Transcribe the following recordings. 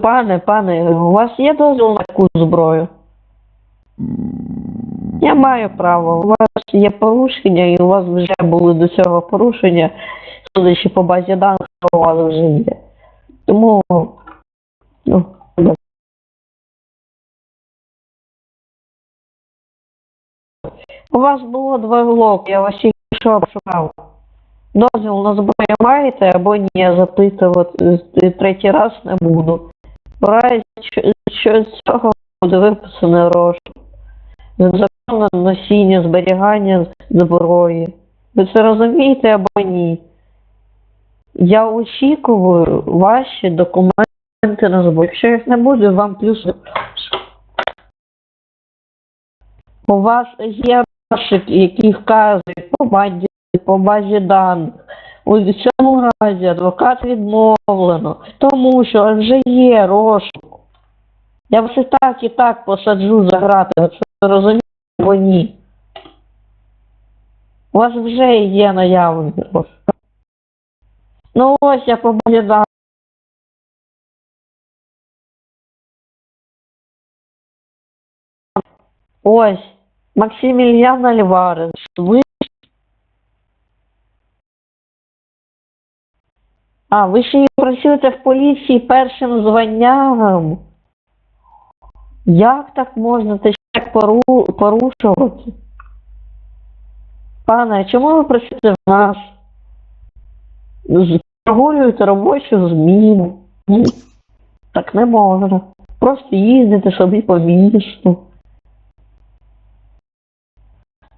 Пане, пане, у вас є дозвіл на таку зброю? Я маю право. У вас є порушення, і у вас вже були до цього порушення, судячи по базі даних, що у вас вже є. Тому, ну, у вас було два влоки, я вас тільки що шукав. Дозвіл на зброю маєте або ні, я запитувати е, третій раз не буду. Разі, що- з цього буде виписано розшук. Законне носіння, зберігання зброї. Ви це розумієте або ні? Я очікую ваші документи на зброю. Якщо їх не буде, вам плюс. У вас є розшук, який вказує по базі, по базі даних. У цьому разі адвокат відмовлено, тому що вже є розшук. Я вас і так, і так посаджу за грати. Це розумієте або ні? У вас вже є наявний розшук. Ну ось я по базі даних. Ось, Максимilian Альварес. Ви... А, ви ще й працюєте в поліції першим званням. Як так можна це ще порушувати? Пане, а чому ви працюєте в нас? Прогулюєте робочу зміну. Так не можна. Просто їздите собі по місту.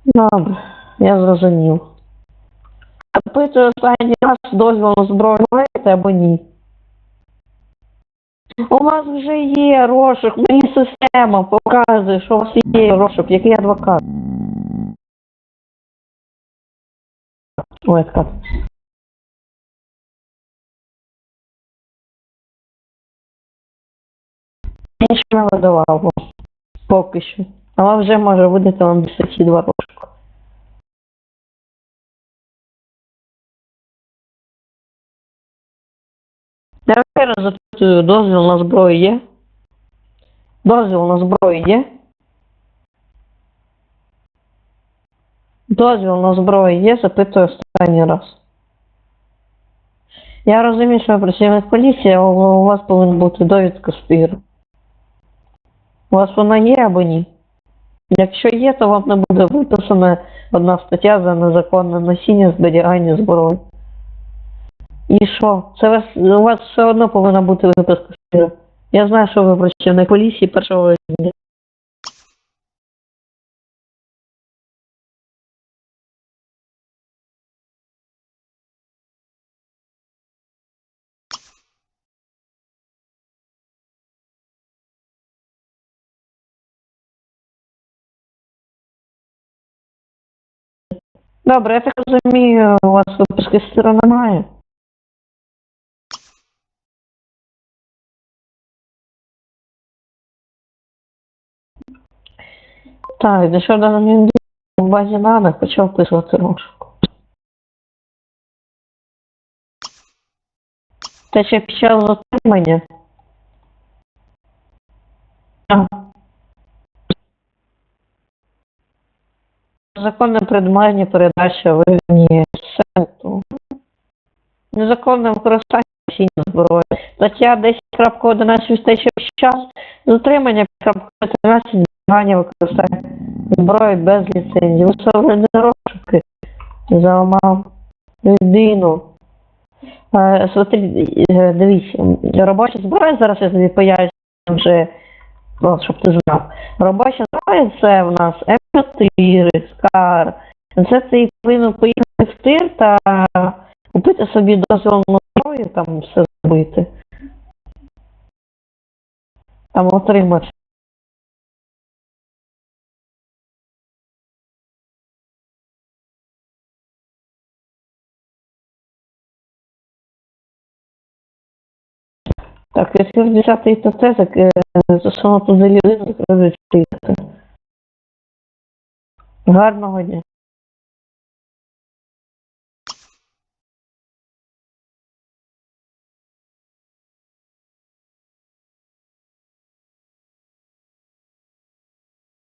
Добре, я зрозумів. Запитую останній раз дозвіл на зброю маєте або ні? У вас вже є розшук, мені система показує, що у вас є розшук, який адвокат. Ой, адвокат. Я ще не видавав поки що. Але вже може видати вам 202 розшуку. Запитую, дозвіл на зброю є? Дозвіл на зброю є? Дозвіл на зброю є, запитую останній раз. Я розумію, що ви працівник поліції, але у вас повинна бути довідка з. У вас вона є або ні? Якщо є, то вам не буде виписана одна стаття за незаконне носіння зберігання зброї. І що? Це вас, у вас все одно повинна бути виписка з. Я знаю, що ви працівник поліції першого рівня. Добре, я так розумію, у вас виписки з немає. Так, нещодавно він в базі даних почав вписувати розшук. Те ще під час затримання. Ага. Законне предмання передача вивні сету. Незаконне використання носіння зброї. Стаття 10.11 вистачає час затримання 5.13 зберігання використання зброї без ліцензії. Висловлені розшуки заламав людину. Е, смотри, е, дивіться, робоча зброя, зараз я тобі поясню вже, ну, щоб ти знав. Робоча зброя це в нас М4, Скар. Це ти повинен поїхати в тир та купити собі дозвільну зброю, там все зробити. Там отримати. Так, якщо взяти 10 це, так е, людину, так кажуть, приїхати. Гарного дня.